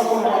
Thank.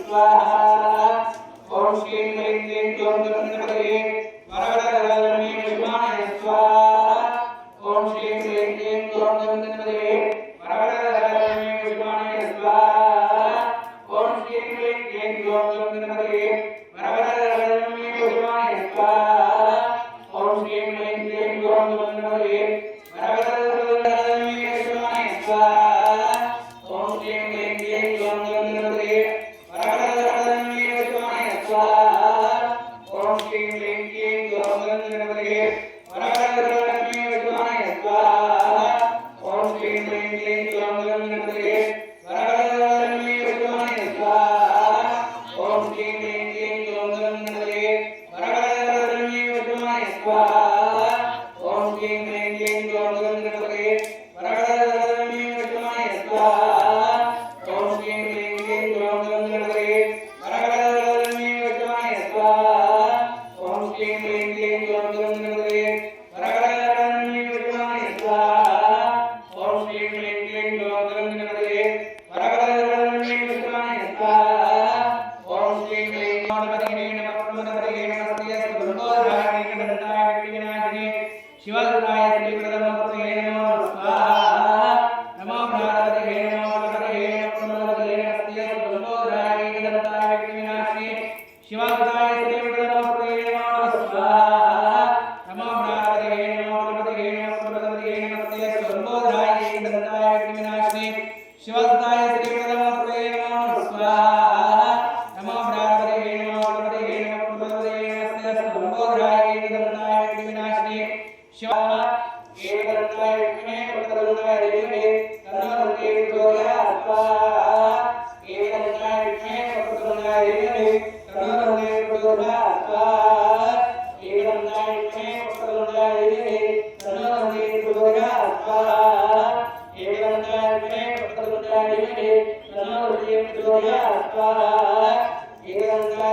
स्वाहा ओम श्री गणेश वरवरदलने वीण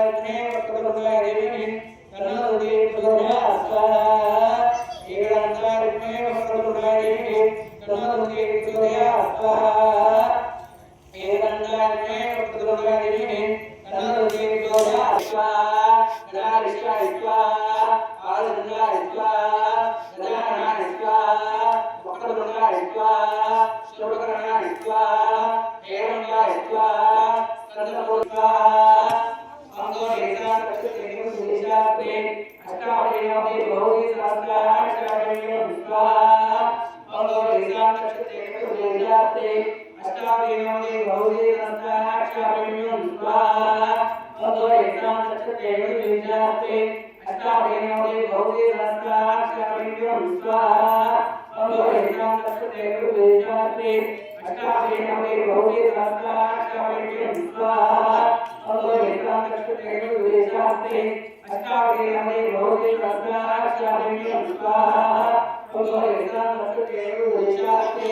ఉన్నాయి వర్తతే అష్టాభినోదే గౌరీ రత్నాక్షాభిన్యం స్వాహా అదో యత్నం తత్రేణి విజాతే అష్టాభినోదే గౌరీ రత్నాక్షాభిన్యం స్వాహా అదో యత్నం తత్రేణి విజాతే అష్టాభినోదే గౌరీ రత్నాక్షాభిన్యం స్వాహా అదో యత్నం తత్రేణి విజాతే అష్టాభినోదే గౌరీ రత్నాక్షాభిన్యం స్వాహా అదో యత్నం తత్రేణి విజాతే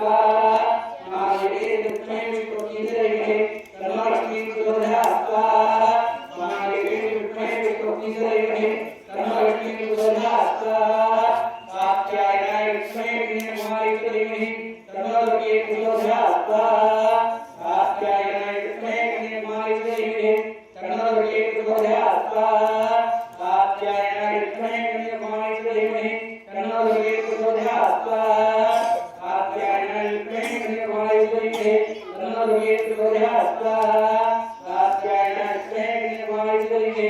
fall.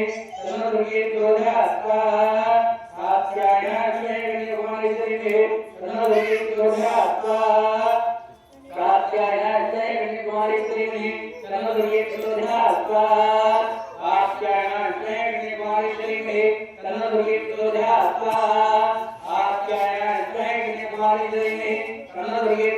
तन्नोदुर्गे क्रोधः स्वाहा कात्यायनः श्रेयणे कुमारेश्वरिणे तन्नोदुर्गे क्रोधः स्वाहा कात्यायनः श्रेयणे कुमारेश्वरिणे तन्नोदुर्गे क्रोधः स्वाहा कात्यायनः श्रेयणे कुमारेश्वरिणे तन्नोदुर्गे क्रोधः स्वाहा कात्यायनः श्रेयणे कुमारेश्वरिणे तन्नोदुर्गे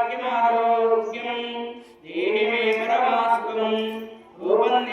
ఆరోగ్యం. దేహి మే పరమాసుకులం రూపం